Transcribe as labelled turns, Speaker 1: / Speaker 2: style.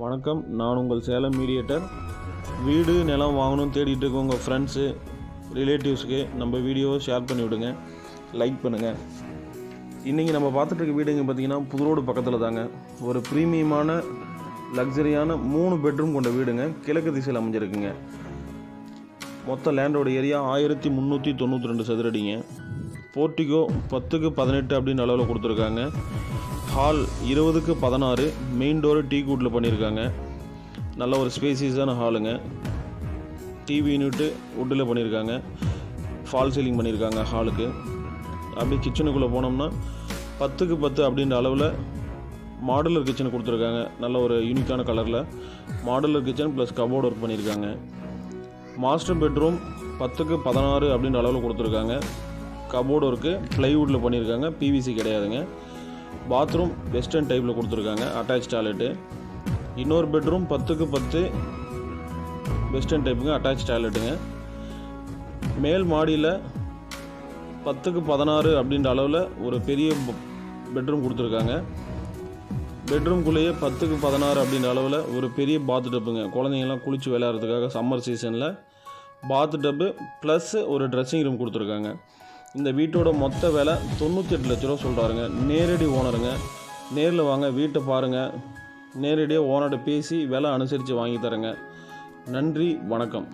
Speaker 1: வணக்கம். நான் உங்கள் சேலம் மீடியேட்டர். வீடு நிலம் வாங்கணும்னு தேடிட்டு இருக்க உங்கள் ஃப்ரெண்ட்ஸு ரிலேட்டிவ்ஸ்க்கு நம்ம வீடியோவை ஷேர் பண்ணி விடுங்க. லைக் பண்ணுங்கள் இன்றைக்கி நம்ம பார்த்துட்ருக்க வீடுங்க பார்த்தீங்கன்னா புதுரோடு பக்கத்தில் தாங்க. ஒரு ப்ரீமியமான லக்ஸரியான மூணு பெட்ரூம் கொண்ட வீடுங்க. கிழக்கு திசையில் அமைஞ்சிருக்குங்க. மொத்த லேண்டோட ஏரியா ஆயிரத்தி முந்நூற்றி தொண்ணூற்றி ரெண்டு சதுரடிங்க. போர்ட்டிகோ பத்துக்கு பதினெட்டு அப்படின்னு அளவில் கொடுத்துருக்காங்க. ஹால் இருபதுக்கு பதினாறு மெயின் டோரு டீ கூட்டில் பண்ணியிருக்காங்க நல்ல ஒரு ஸ்பேசியஸான ஹாலுங்க. டிவி யூனிட்டு வுட்டில் பண்ணியிருக்காங்க ஃபால் சீலிங் பண்ணியிருக்காங்க ஹாலுக்கு. அப்படியே கிச்சனுக்குள்ளே போனோம்னா பத்துக்கு பத்து அப்படின்ற அளவில் மாடுலர் கிச்சன் கொடுத்துருக்காங்க. நல்ல ஒரு யூனிக்கான கலரில் modular kitchen plus cupboard work பண்ணியிருக்காங்க மாஸ்டர் பெட்ரூம் பத்துக்கு பதினாறு அப்படின்ற அளவில் கொடுத்துருக்காங்க. கபோர்டு இருக்குது ப்ளைவுட்டில் பண்ணியிருக்காங்க பிவிசி கிடையாதுங்க. பாத்ரூம் வெஸ்டர்ன் டைப்பில் கொடுத்துருக்காங்க. அட்டாச் டாய்லெட்டு இன்னொரு பெட்ரூம் பத்துக்கு பத்து வெஸ்டர்ன் டைப்புங்க அட்டாச் டாய்லெட்டுங்க மேல் மாடியில் பத்துக்கு பதினாறு அப்படின்ற அளவில் ஒரு பெரிய பெட்ரூம் கொடுத்துருக்காங்க. பெட்ரூம்குள்ளேயே பத்துக்கு பதினாறு அப்படின்ற அளவில் ஒரு பெரிய பாத் டப்புங்க குழந்தைங்கள்லாம் குளித்து விளையாடுறதுக்காக சம்மர் சீசனில் பாத் டப்பு ப்ளஸ் ஒரு ட்ரெஸ்ஸிங் ரூம் கொடுத்துருக்காங்க. இந்த வீட்டோட மொத்த விலை தொண்ணூற்றி எட்டு லட்ச ரூபா சொல்கிறாருங்க நேரடி ஓனருங்க. நேரில் வாங்க வீட்டை பாருங்கள் நேரடியாக ஓனர்கிட்ட பேசி விலை அனுசரித்து வாங்கி தரேங்க. நன்றி வணக்கம்.